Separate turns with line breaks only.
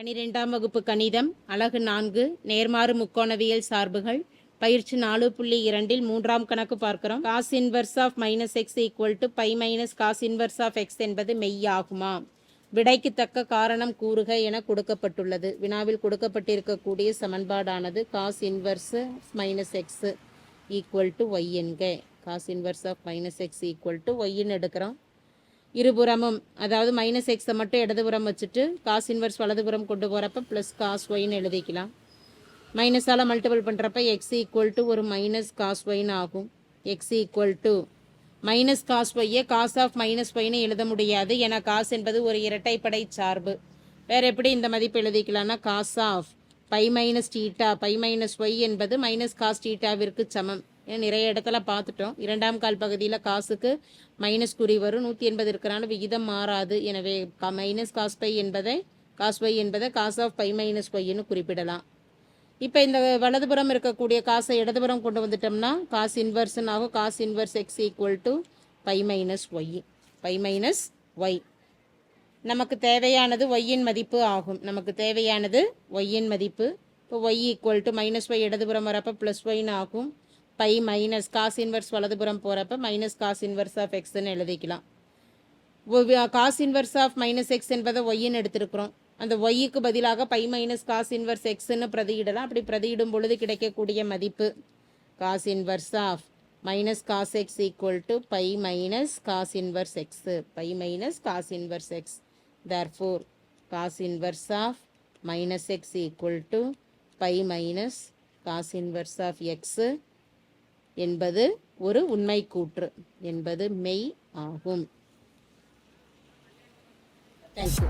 பனிரெண்டாம் வகுப்பு கணிதம் அழகு நான்கு நேர்மாறு முக்கோணவியல் சார்புகள் பயிற்சி நாலு புள்ளி இரண்டில் மூன்றாம் கணக்கு பார்க்கிறோம். Cos inverse of minus x equal to pi minus cos inverse of x என்பது மெய்யாகுமா? விடைக்கு தக்க காரணம் கூறுக என கொடுக்கப்பட்டுள்ளது. வினாவில் கொடுக்கப்பட்டிருக்கக்கூடிய சமன்பாடானது cos inverse minus x equal to y என்க. Cos inverse of minus x equal to ஒய்ன்னு எடுக்கிறோம். இருபுறமும் அதாவது மைனஸ் எக்ஸை மட்டும் இடதுபுறம் வச்சுட்டு காஸ் இன்வர்ஸ் வலதுபுறம் கொண்டு போகிறப்ப ப்ளஸ் காஸ் ஒயின்னு எழுதிக்கலாம். மைனஸால் மல்டிபிள் பண்ணுறப்ப எக்ஸ் ஈக்குவல் டு ஒரு மைனஸ் காஸ் ஒய்னு ஆகும். X equal to minus cos ஒய்யை காஸ் ஆஃப் மைனஸ் ஒய்னு எழுத முடியாது. ஏன்னா காஸ் என்பது ஒரு இரட்டைப்படை சார்பு. வேறு எப்படி இந்த மதிப்பு எழுதிக்கலாம்னா cos of pi minus theta pi minus y என்பது மைனஸ் காஸ் டீட்டாவிற்கு சமம். ஏன்னா நிறைய இடத்துல பார்த்துட்டோம். இரண்டாம் கால் பகுதியில் காசுக்கு மைனஸ் குறி வரும். நூற்றி எண்பது இருக்கிறனால விகிதம் மாறாது. எனவே மைனஸ் காஸ் பை என்பதை காஸ் ஒய் என்பதை காஸ் ஆஃப் பை மைனஸ் ஒய்ன்னு குறிப்பிடலாம். இப்போ இந்த வலதுபுறம் இருக்கக்கூடிய காசை இடதுபுறம் கொண்டு வந்துட்டோம்னா காஸ் இன்வர்ஸ்னு ஆகும் cos inverse x equal to pi minus y pi minus y நமக்கு தேவையானது ஒய்யின் மதிப்பு ஆகும். நமக்கு தேவையானது ஒய்யின் மதிப்பு. இப்போ y equal to minus y இடதுபுறம் வரப்போ ப்ளஸ் ஒய்னு ஆகும் பை மைனஸ் காஸ் இன்வர்ஸ் வலதுபுறம் போகிறப்ப மைனஸ் காஸ் இன்வர்ஸ் ஆஃப் எக்ஸ்ன்னு எழுதிக்கலாம். Cos inverse of minus x என்பதை ஒய்ன்னு எடுத்திருக்கிறோம். அந்த ஒய்க்கு பதிலாக பை மைனஸ் காஸ் இன்வர்ஸ் எக்ஸ்ன்னு பிரதியிடலாம். அப்படி பிரதியிடும் பொழுது கிடைக்கக்கூடிய மதிப்பு cos inverse of minus cos x equal to pi minus cos inverse x pi minus cos inverse x therefore cos inverse of minus x equal to pi minus cos inverse of x என்பது ஒரு உண்மை கூற்று என்பது மெய் ஆகும். Thank you